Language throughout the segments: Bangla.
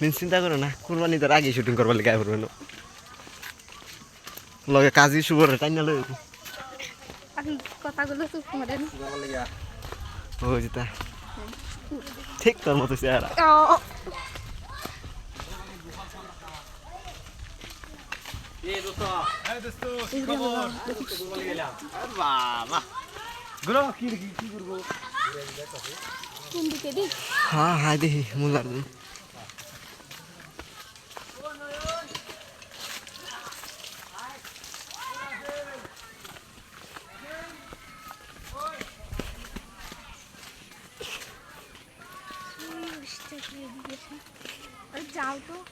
মিন চিন্তা করো না কুরবানি তার আগে শুটিং করবার লেগে পড়বে না লগে কাজী শুভর টাইনা লই আপনি কথাগুলো চুপ করেন ও যেটা ঠিক তোর মতো চেহারা। দিক হ্যাঁ দেখি মুলার দিন।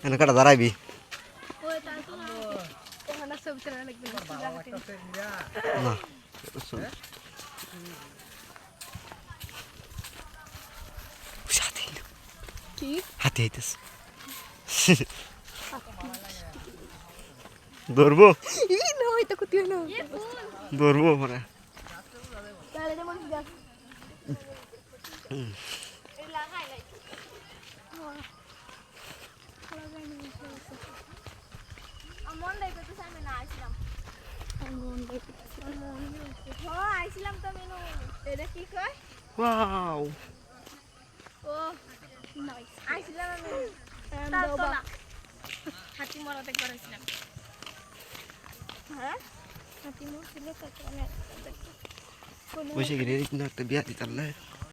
এনে কাটা দাঁড়াইবি না হাতে আইতেছে। ধরবো? ধরবো মানে। আমি না আসলাম ও আইছিলাম আমি তালতলা হাতি মরাতে করেছিলাম হ্যাঁ হাতি মোর ছিল তো বসে গিয়ে একটা বিয়া দিতে পারলে